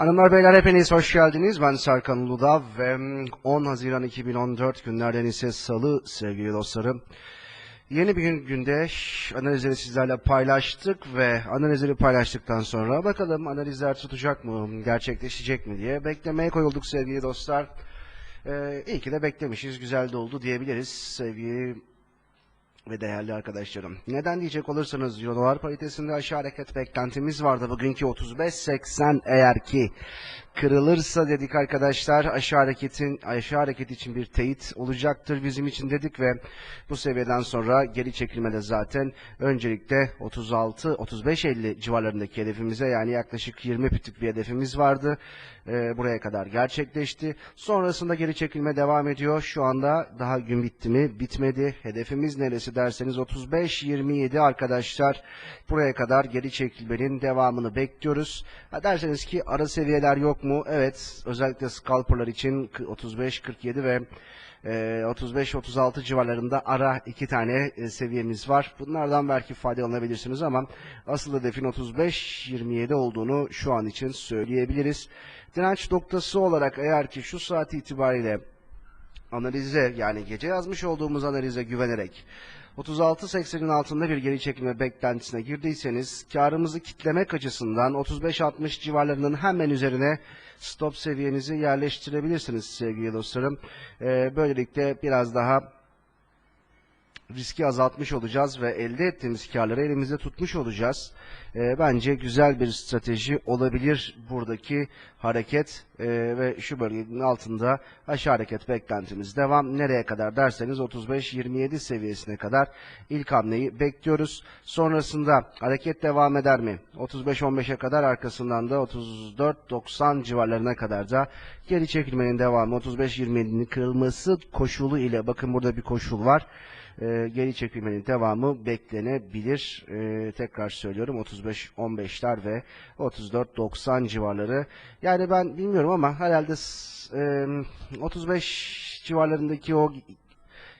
Hanımlar beyler hepiniz hoş geldiniz. Ben Serkan Uludağ ve 10 Haziran 2014 günlerden ise salı sevgili dostlarım. Yeni bir gün günde analizleri sizlerle paylaştık ve analizleri paylaştıktan sonra bakalım analizler tutacak mı, gerçekleşecek mi diye beklemeye koyulduk sevgili dostlar. Ee, iyi ki de beklemişiz, güzel de oldu diyebiliriz sevgili ve değerli arkadaşlarım. Neden diyecek olursanız Euro dolar paritesinde aşağı hareket beklentimiz vardı. Bugünkü 35.80 eğer ki kırılırsa dedik arkadaşlar aşağı hareketin aşağı hareket için bir teyit olacaktır bizim için dedik ve bu seviyeden sonra geri çekilmede zaten öncelikle 36 35 50 civarlarındaki hedefimize yani yaklaşık 20 pitik bir hedefimiz vardı. Ee, buraya kadar gerçekleşti. Sonrasında geri çekilme devam ediyor. Şu anda daha gün bitti mi? Bitmedi. Hedefimiz neresi derseniz 35-27 arkadaşlar. Buraya kadar geri çekilmenin devamını bekliyoruz. Ha derseniz ki ara seviyeler yok mu? Evet. Özellikle scalperlar için 35-47 ve e, 35-36 civarlarında ara iki tane e, seviyemiz var. Bunlardan belki faydalanabilirsiniz ama asıl hedefin 35-27 olduğunu şu an için söyleyebiliriz. Direnç noktası olarak eğer ki şu saat itibariyle analize yani gece yazmış olduğumuz analize güvenerek 36.80'in altında bir geri çekilme beklentisine girdiyseniz karımızı kitlemek açısından 35-60 civarlarının hemen üzerine stop seviyenizi yerleştirebilirsiniz sevgili dostlarım. Ee, böylelikle biraz daha riski azaltmış olacağız ve elde ettiğimiz karları elimizde tutmuş olacağız. Ee, bence güzel bir strateji olabilir buradaki hareket Ee, ve şu bölgenin altında aşağı hareket beklentimiz devam. Nereye kadar derseniz 35-27 seviyesine kadar ilk hamleyi bekliyoruz. Sonrasında hareket devam eder mi? 35-15'e kadar arkasından da 34-90 civarlarına kadar da geri çekilmenin devamı 35-27'nin kırılması koşulu ile bakın burada bir koşul var e, geri çekilmenin devamı beklenebilir. E, tekrar söylüyorum 35-15'ler ve 34-90 civarları. Yani ben bilmiyorum ama herhalde e, 35 civarlarındaki o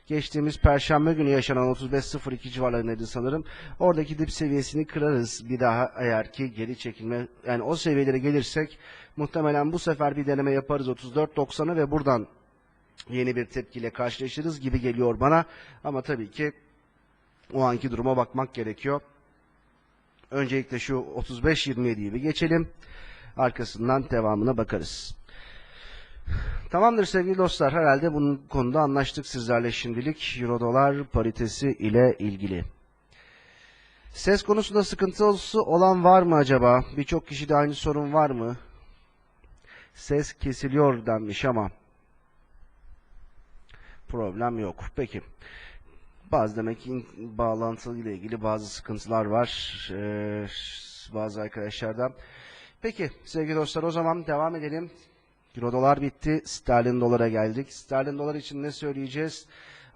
geçtiğimiz perşembe günü yaşanan 35.02 civarlarındaydı sanırım. Oradaki dip seviyesini kırarız bir daha eğer ki geri çekilme yani o seviyelere gelirsek muhtemelen bu sefer bir deneme yaparız 34.90'ı ve buradan yeni bir tepkiyle karşılaşırız gibi geliyor bana. Ama tabii ki o anki duruma bakmak gerekiyor. Öncelikle şu 35-27'yi bir geçelim. Arkasından devamına bakarız. Tamamdır sevgili dostlar. Herhalde bunun konuda anlaştık sizlerle şimdilik. Euro dolar paritesi ile ilgili. Ses konusunda sıkıntısı olan var mı acaba? Birçok kişide aynı sorun var mı? Ses kesiliyor denmiş ama problem yok. Peki. Bazı demek ki bağlantı ile ilgili bazı sıkıntılar var. Ee, bazı arkadaşlardan. Peki sevgili dostlar o zaman devam edelim. Euro dolar bitti. Sterlin dolara geldik. Sterlin dolar için ne söyleyeceğiz?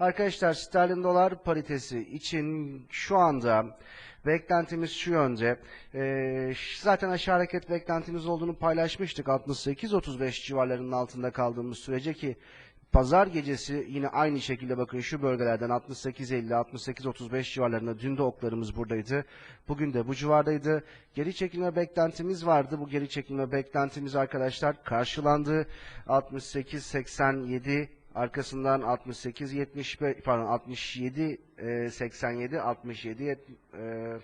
Arkadaşlar sterlin dolar paritesi için şu anda beklentimiz şu yönde. Ee, zaten aşağı hareket beklentimiz olduğunu paylaşmıştık. 68-35 civarlarının altında kaldığımız sürece ki Pazar gecesi yine aynı şekilde bakın şu bölgelerden 68-50, 68-35 civarlarında dün de oklarımız buradaydı. Bugün de bu civardaydı. Geri çekilme beklentimiz vardı. Bu geri çekilme beklentimiz arkadaşlar karşılandı. 68-87 arkasından 68-75 pardon 67 e, 87 67 yet- e,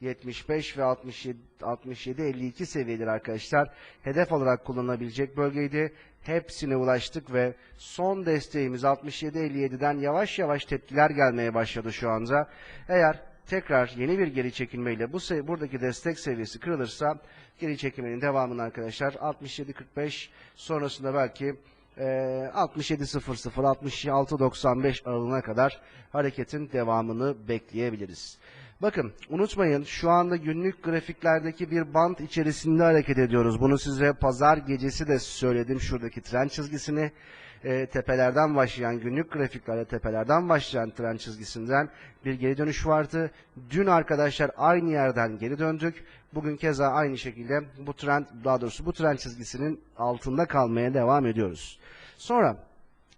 75 ve 67 67 52 seviyeleri arkadaşlar hedef olarak kullanılabilecek bölgeydi. Hepsine ulaştık ve son desteğimiz 67 57'den yavaş yavaş tepkiler gelmeye başladı şu anda. Eğer tekrar yeni bir geri çekilmeyle bu buradaki destek seviyesi kırılırsa geri çekilmenin devamını arkadaşlar 67 45 sonrasında belki e, 67.00 66.95 aralığına kadar hareketin devamını bekleyebiliriz. Bakın unutmayın şu anda günlük grafiklerdeki bir bant içerisinde hareket ediyoruz. Bunu size pazar gecesi de söyledim şuradaki trend çizgisini. e, tepelerden başlayan günlük grafiklerde tepelerden başlayan trend çizgisinden bir geri dönüş vardı. Dün arkadaşlar aynı yerden geri döndük. Bugün keza aynı şekilde bu trend daha doğrusu bu trend çizgisinin altında kalmaya devam ediyoruz. Sonra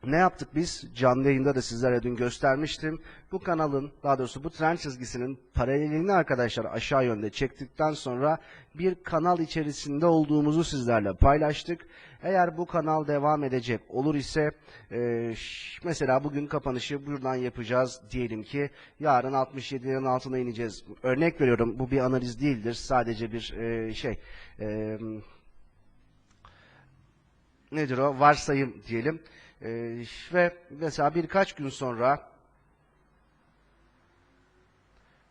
Ne yaptık biz? Canlı yayında da sizlere dün göstermiştim. Bu kanalın, daha doğrusu bu tren çizgisinin paralelini arkadaşlar aşağı yönde çektikten sonra bir kanal içerisinde olduğumuzu sizlerle paylaştık. Eğer bu kanal devam edecek olur ise e, mesela bugün kapanışı buradan yapacağız diyelim ki yarın 67'lerin altına ineceğiz. Örnek veriyorum bu bir analiz değildir sadece bir e, şey e, nedir o varsayım diyelim. Ee, ve mesela birkaç gün sonra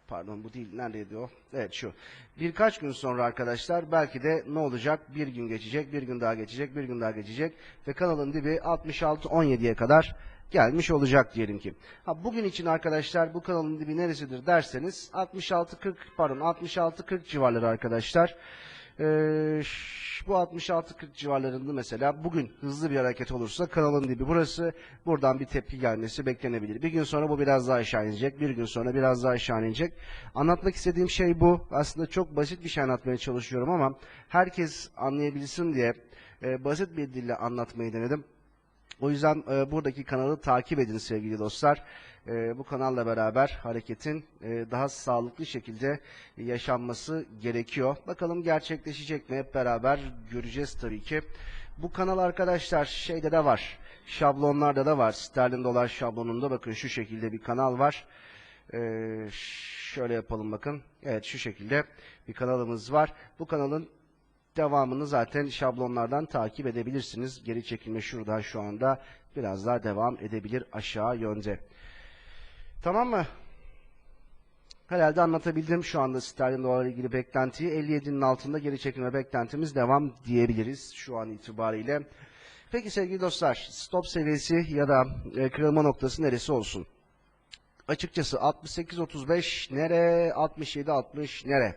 pardon bu değil neredeydi o? Evet şu. Birkaç gün sonra arkadaşlar belki de ne olacak? Bir gün geçecek, bir gün daha geçecek, bir gün daha geçecek ve kanalın dibi 66-17'ye kadar gelmiş olacak diyelim ki. Ha, bugün için arkadaşlar bu kanalın dibi neresidir derseniz 66-40 pardon 66-40 civarları arkadaşlar. Ee, bu 66-40 civarlarında mesela bugün hızlı bir hareket olursa kanalın dibi burası. Buradan bir tepki gelmesi beklenebilir. Bir gün sonra bu biraz daha aşağı inecek. Bir gün sonra biraz daha aşağı inecek. Anlatmak istediğim şey bu. Aslında çok basit bir şey anlatmaya çalışıyorum ama herkes anlayabilsin diye e, basit bir dille anlatmayı denedim. O yüzden e, buradaki kanalı takip edin sevgili dostlar. E, bu kanalla beraber hareketin e, daha sağlıklı şekilde yaşanması gerekiyor. Bakalım gerçekleşecek mi hep beraber göreceğiz tabii ki. Bu kanal arkadaşlar şeyde de var. Şablonlarda da var. Sterlin dolar şablonunda bakın şu şekilde bir kanal var. E, şöyle yapalım bakın. Evet şu şekilde bir kanalımız var. Bu kanalın devamını zaten şablonlardan takip edebilirsiniz. Geri çekilme şuradan şu anda biraz daha devam edebilir aşağı yönde. Tamam mı? Herhalde anlatabildim şu anda sterlin dolar ilgili beklentiyi. 57'nin altında geri çekilme beklentimiz devam diyebiliriz şu an itibariyle. Peki sevgili dostlar, stop seviyesi ya da e, kırılma noktası neresi olsun? Açıkçası 68-35 nere, 67-60 nere?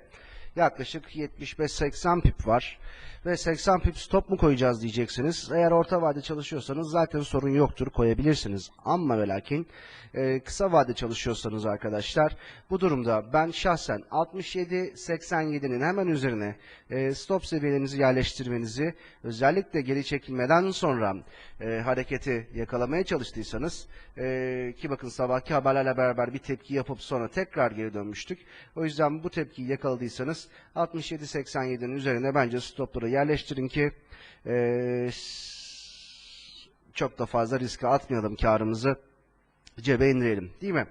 Yaklaşık 75-80 pip var. Ve 80 pip stop mu koyacağız diyeceksiniz. Eğer orta vade çalışıyorsanız zaten sorun yoktur koyabilirsiniz. Ama ve lakin e, kısa vade çalışıyorsanız arkadaşlar bu durumda ben şahsen 67-87'nin hemen üzerine e, stop seviyelerinizi yerleştirmenizi özellikle geri çekilmeden sonra e, hareketi yakalamaya çalıştıysanız e, ki bakın sabahki haberlerle beraber bir tepki yapıp sonra tekrar geri dönmüştük. O yüzden bu tepkiyi yakaladıysanız 67-87'nin üzerine bence stopları yerleştirin ki e, çok da fazla riske atmayalım karımızı cebe indirelim değil mi?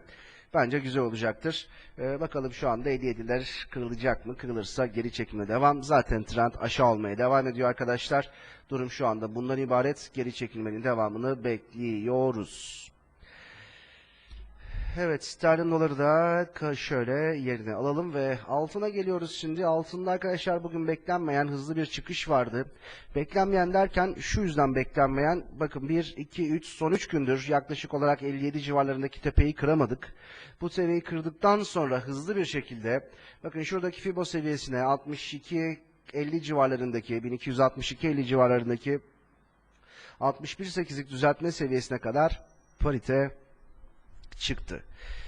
Bence güzel olacaktır. Ee, bakalım şu anda 57'ler kırılacak mı? Kırılırsa geri çekime devam. Zaten trend aşağı olmaya devam ediyor arkadaşlar. Durum şu anda bundan ibaret. Geri çekilmenin devamını bekliyoruz. Evet, sterlin doları da şöyle yerine alalım ve altına geliyoruz şimdi. Altında arkadaşlar bugün beklenmeyen hızlı bir çıkış vardı. Beklenmeyen derken şu yüzden beklenmeyen, bakın 1, 2, 3, son 3 gündür yaklaşık olarak 57 civarlarındaki tepeyi kıramadık. Bu seviyeyi kırdıktan sonra hızlı bir şekilde, bakın şuradaki Fibo seviyesine 62, 50 civarlarındaki, 1262-50 civarlarındaki 61.8'lik düzeltme seviyesine kadar parite çıktı.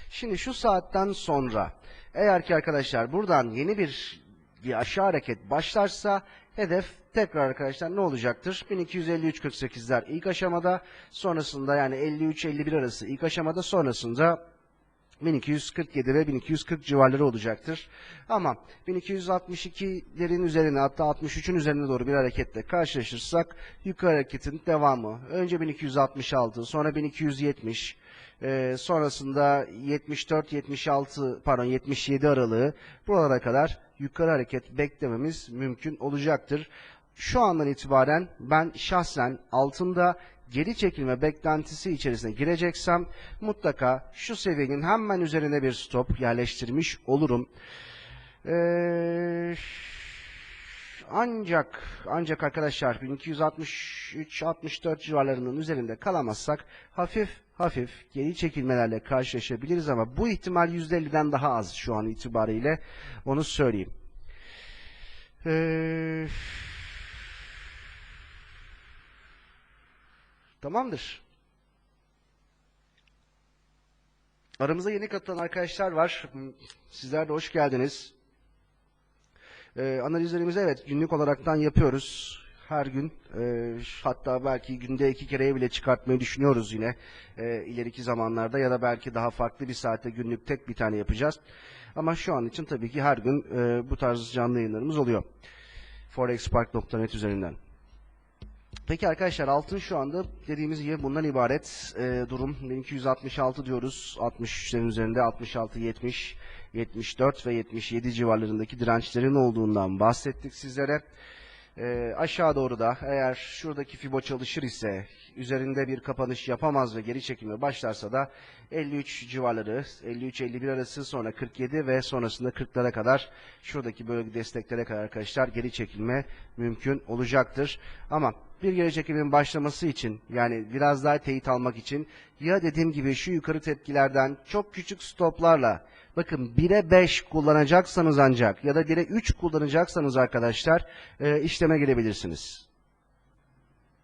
Şimdi şu saatten sonra eğer ki arkadaşlar buradan yeni bir bir aşağı hareket başlarsa hedef tekrar arkadaşlar ne olacaktır? 1253.48'ler ilk aşamada sonrasında yani 53-51 arası ilk aşamada sonrasında 1247 ve 1240 civarları olacaktır. Ama 1262'lerin üzerine hatta 63'ün üzerine doğru bir hareketle karşılaşırsak yukarı hareketin devamı. Önce 1266 sonra 1270 e, sonrasında 74-76 pardon 77 aralığı buralara kadar yukarı hareket beklememiz mümkün olacaktır. Şu andan itibaren ben şahsen altında geri çekilme beklentisi içerisine gireceksem mutlaka şu seviyenin hemen üzerine bir stop yerleştirmiş olurum. Ee, ancak ancak arkadaşlar 1263-64 civarlarının üzerinde kalamazsak hafif hafif geri çekilmelerle karşılaşabiliriz ama bu ihtimal %50'den daha az şu an itibariyle onu söyleyeyim. Ee, tamamdır. Aramıza yeni katılan arkadaşlar var. Sizler de hoş geldiniz. Ee, analizlerimizi evet günlük olaraktan yapıyoruz. her gün e, hatta belki günde iki kereye bile çıkartmayı düşünüyoruz yine e, ileriki zamanlarda ya da belki daha farklı bir saatte günlük tek bir tane yapacağız. Ama şu an için tabii ki her gün e, bu tarz canlı yayınlarımız oluyor. forexpark.net üzerinden. Peki arkadaşlar altın şu anda dediğimiz gibi bundan ibaret e, durum 1266 diyoruz 63'lerin üzerinde 66 70 74 ve 77 civarlarındaki dirençlerin olduğundan bahsettik sizlere. E, aşağı doğru da eğer şuradaki fibo çalışır ise üzerinde bir kapanış yapamaz ve geri çekilme başlarsa da 53 civarları 53-51 arası sonra 47 ve sonrasında 40'lara kadar şuradaki bölge desteklere kadar arkadaşlar geri çekilme mümkün olacaktır. Ama bir geri çekilmenin başlaması için yani biraz daha teyit almak için ya dediğim gibi şu yukarı tepkilerden çok küçük stoplarla bakın 1'e 5 kullanacaksanız ancak ya da 1'e 3 kullanacaksanız arkadaşlar e, işleme girebilirsiniz.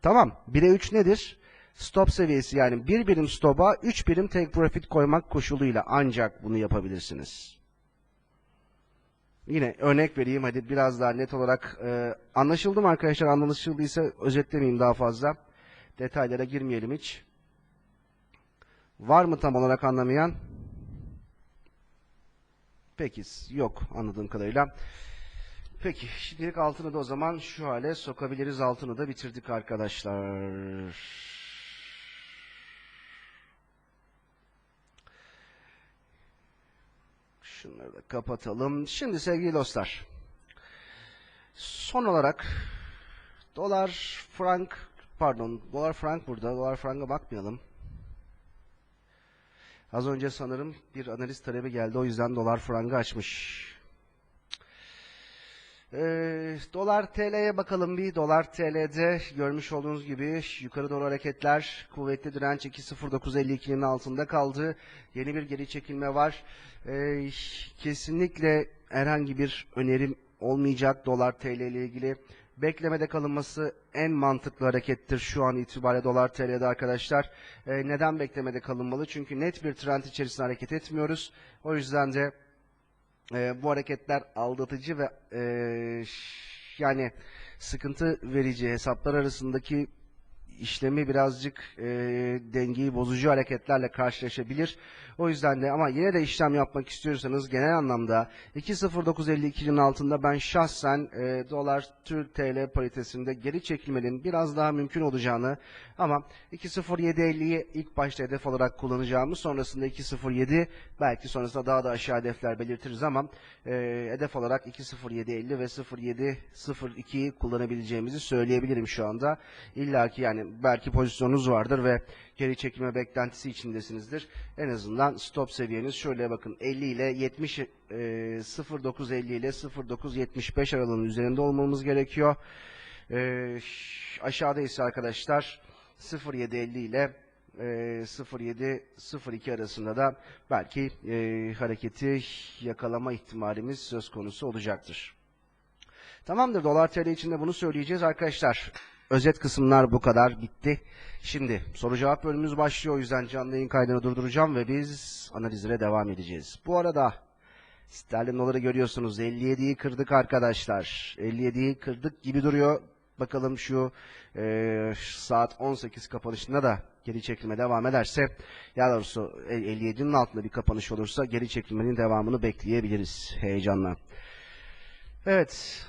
Tamam 1'e 3 nedir? Stop seviyesi yani bir birim stopa 3 birim take profit koymak koşuluyla ancak bunu yapabilirsiniz. Yine örnek vereyim hadi biraz daha net olarak e, anlaşıldı mı arkadaşlar? Anlaşıldıysa özetlemeyeyim daha fazla. Detaylara girmeyelim hiç. Var mı tam olarak anlamayan? Peki yok anladığım kadarıyla. Peki şimdilik altını da o zaman şu hale sokabiliriz. Altını da bitirdik arkadaşlar. Şunları da kapatalım. Şimdi sevgili dostlar. Son olarak dolar frank pardon dolar frank burada. Dolar franka bakmayalım. Az önce sanırım bir analiz talebi geldi. O yüzden dolar frangı açmış. Ee, dolar TL'ye bakalım bir. Dolar TL'de görmüş olduğunuz gibi yukarı doğru hareketler kuvvetli direnç 2.0952'nin altında kaldı. Yeni bir geri çekilme var. Ee, kesinlikle herhangi bir önerim olmayacak dolar TL ile ilgili. Beklemede kalınması en mantıklı harekettir şu an itibariyle dolar TL'de arkadaşlar. Ee, neden beklemede kalınmalı? Çünkü net bir trend içerisinde hareket etmiyoruz. O yüzden de e, bu hareketler aldatıcı ve e, yani sıkıntı verici hesaplar arasındaki işlemi birazcık e, dengeyi bozucu hareketlerle karşılaşabilir. O yüzden de ama yine de işlem yapmak istiyorsanız genel anlamda 2.0952'nin altında ben şahsen e, dolar Türk TL paritesinde geri çekilmenin biraz daha mümkün olacağını ama 2.0750'yi ilk başta hedef olarak kullanacağımı sonrasında 2.07 belki sonrasında daha da aşağı hedefler belirtiriz ama e, hedef olarak 2.0750 ve 0.702'yi kullanabileceğimizi söyleyebilirim şu anda. İlla ki yani belki pozisyonunuz vardır ve geri çekilme beklentisi içindesinizdir. En azından stop seviyeniz şöyle bakın 50 ile 70 e, 0.950 ile 0.975 aralığının üzerinde olmamız gerekiyor. E, aşağıda ise arkadaşlar 0.750 ile e, 0.7-02 arasında da belki e, hareketi yakalama ihtimalimiz söz konusu olacaktır. Tamamdır dolar TL için de bunu söyleyeceğiz arkadaşlar. Özet kısımlar bu kadar bitti. Şimdi soru cevap bölümümüz başlıyor. O yüzden canlı yayın kaydını durduracağım ve biz analizlere devam edeceğiz. Bu arada sterlin doları görüyorsunuz 57'yi kırdık arkadaşlar. 57'yi kırdık gibi duruyor. Bakalım şu e, saat 18 kapanışında da geri çekilme devam ederse ya doğrusu 57'nin altında bir kapanış olursa geri çekilmenin devamını bekleyebiliriz heyecanla. Evet